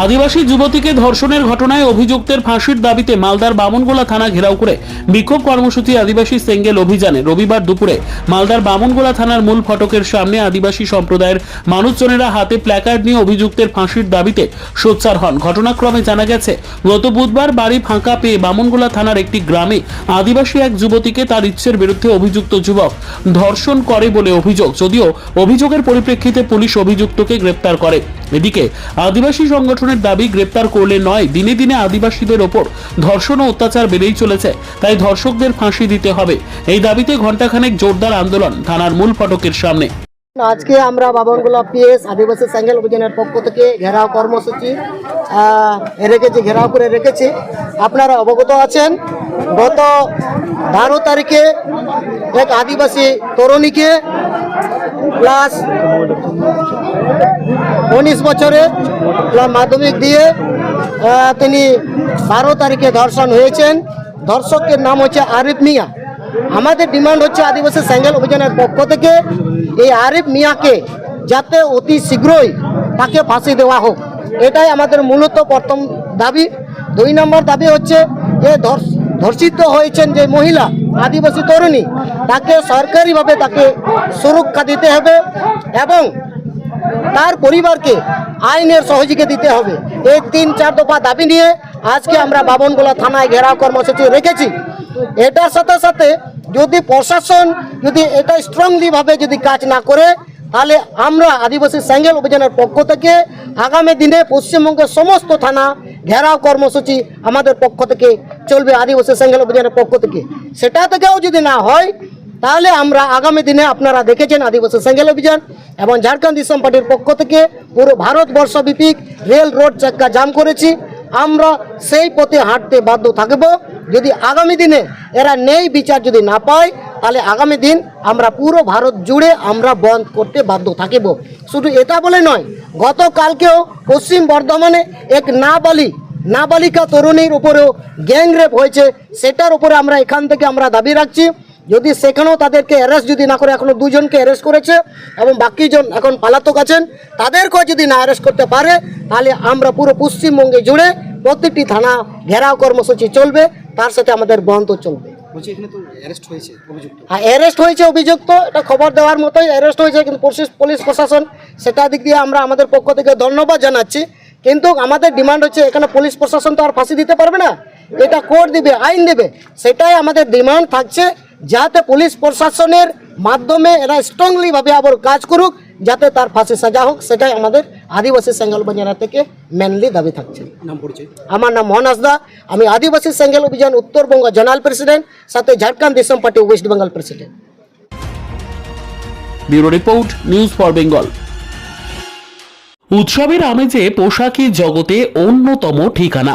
আদিবাসী যুবতীকে ধর্ষণের ঘটনায় অভিযুক্তের ফাঁসির দাবিতে মালদার বামনগোলা থানা ঘেরাও করে বিক্ষোভ কর্মসূচি আদিবাসী সেঙ্গেল অভিযানে রবিবার দুপুরে মালদার বামনগোলা থানার মূল ফটকের সামনে আদিবাসী সম্প্রদায়ের মানুষজনেরা হাতে প্ল্যাকার্ড নিয়ে অভিযুক্তের ফাঁসির দাবিতে সোচ্চার হন। ঘটনাক্রমে জানা গেছে, গত বুধবার বাড়ি ফাঁকা পেয়ে বামনগোলা থানার একটি গ্রামে আদিবাসী এক যুবতীকে তার ইচ্ছের বিরুদ্ধে অভিযুক্ত যুবক ধর্ষণ করে বলে অভিযোগ। যদিও অভিযোগের পরিপ্রেক্ষিতে পুলিশ অভিযুক্তকে গ্রেপ্তার করে। এদিকে, আদিবাসী সংগঠনের দাবি গ্রেপ্তার করলে নয়, দিনে দিনে আদিবাসীদের ওপর ধর্ষণ ও অত্যাচার বেড়েই চলেছে, তাই ধর্ষকদের ফাঁসি দিতে হবে। এই দাবিতে ঘণ্টাখানেক জোরদার আন্দোলন থানার মূল ফটকের সামনে। আজকে আমরা বাবনগোলা পিএস আদিবাসী স্যাঙ্গেল অভিযানের পক্ষ থেকে ঘেরাও কর্মসূচি রেখেছি, ঘেরাও করে রেখেছি। আপনারা অবগত আছেন, গত বারো তারিখে এক আদিবাসী তরুণীকে ক্লাস উনিশ বছরে মাধ্যমিক দিয়ে তিনি বারো তারিখে ধর্ষণ হয়েছেন। ধর্ষকের নাম হচ্ছে আরিফ মিয়া। আমাদের ডিমান্ড হচ্ছে আদিবাসী স্যাঙ্গেল অভিযানের পক্ষ থেকে এই আরিফ মিয়াকে যাতে অতি শীঘ্রই তাকে ফাঁসি দেওয়া হোক। এটাই আমাদের মূলত প্রথম দাবি। দুই নম্বর দাবি হচ্ছে যে ধর্ষ- ধর্ষিত হয়েছেন যে মহিলা, আদিবাসী তরুণী তাকে সরকারিভাবে তাকে সুরক্ষা দিতে হবে এবং তার পরিবারকে আইনের সহযোগিতা দিতে হবে। এই তিন, চার দফা দাবি নিয়ে আজকে আমরা বাবনগোলা থানায় ঘেরাও কর্মসূচি রেখেছি। এটার সাথে সাথে যদি প্রশাসন যদি এটা স্ট্রংলি ভাবে যদি কাজ না করে, তাহলে আমরা আদিবাসী স্যাঙ্গেল অভিযানের পক্ষ থেকে আগামী দিনে পশ্চিমবঙ্গের সমস্ত থানা ঘেরাও কর্মসূচি আমাদের পক্ষ থেকে চলবে আদিবাসী স্যাঙ্গেল অভিযানের পক্ষ থেকে। সেটা থেকেও যদি না হয় তাহলে আমরা আগামী দিনে আপনারা দেখেছেন আদিবাসী সেঙ্গেল অভিযান এবং ঝাড়খণ্ড ইসলাম পার্টির পক্ষ থেকে পুরো ভারতবর্ষ ভিত্তিক রেল রোড চাক্কা জাম করেছি। আমরা সেই পথে হাঁটতে বাধ্য থাকব। যদি আগামী দিনে এরা নেই বিচার যদি না পায়, তাহলে আগামী দিন আমরা পুরো ভারত জুড়ে আমরা বন্ধ করতে বাধ্য থাকিব। শুধু এটা বলে নয়, গতকালকেও পশ্চিম বর্ধমানে এক নাবালিক নাবালিকা তরুণীর উপরেও গ্যাংরেপ হয়েছে। সেটার উপরে আমরা এখান থেকে আমরা দাবি রাখছি। যদি সেখানেও তাদেরকে অ্যারেস্ট যদি না করে এখনও দুজনকে অ্যারেস্ট করেছে এবং বাকিজন এখন পালাতক আছেন তাদেরকেও যদি না অ্যারেস্ট করতে পারে তাহলে আমরা পুরো পশ্চিমবঙ্গে জুড়ে প্রত্যেকটি থানা ঘেরাও কর্মসূচি চলবে তার সাথে আমাদের বন্ধ চলবে। অ্যারেস্ট হয়েছে অভিযুক্ত। আর অ্যারেস্ট হয়েছে অভিযুক্ত এটা খবর দেওয়ার মতোই অ্যারেস্ট হয়েছে কিন্তু পুলিশ পুলিশ প্রশাসন সেটা দিক দিয়ে আমরা আমাদের পক্ষ থেকে ধন্যবাদ জানাচ্ছি। কিন্তু আমাদের ডিমান্ড হচ্ছে এখানে পুলিশ প্রশাসন তো আর ফাঁসি দিতে পারবে না এটা কোর্ট দিবে আইন দেবে সেটাই আমাদের ডিমান্ড থাকছে। যাতে পুলিশ প্রশাসনের মাধ্যমে এরা স্ট্রংলি ভাবে আবার কাজ করুক যাতে তার ফাঁসি সাজা হোক সেটাই আমাদের আদিবাসী সেঙ্গল বাজারা থেকে মেনলি দাবি থাকছে। নাম পরিচয়? আমার নাম মোহন হাসদা। আমি আদিবাসী সেঙ্গেল অভিযান উত্তরবঙ্গ জেনারেল প্রেসিডেন্ট সাথে Jharkhand Disom Party West Bengal president. Bureau report news for Bengal. উৎসবের আমেজে পোশাকি জগতে অন্যতম ঠিকানা।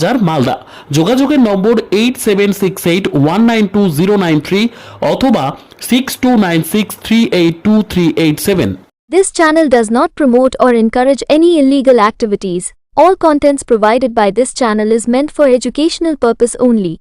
বাজার মালদা যোগাযোগের নম্বর eight seven six eight one nine two zero nine three অথবা six two nine six three eight two three eight seven This channel does not promote or encourage any illegal activities. All contents provided by this channel is meant for educational purpose only.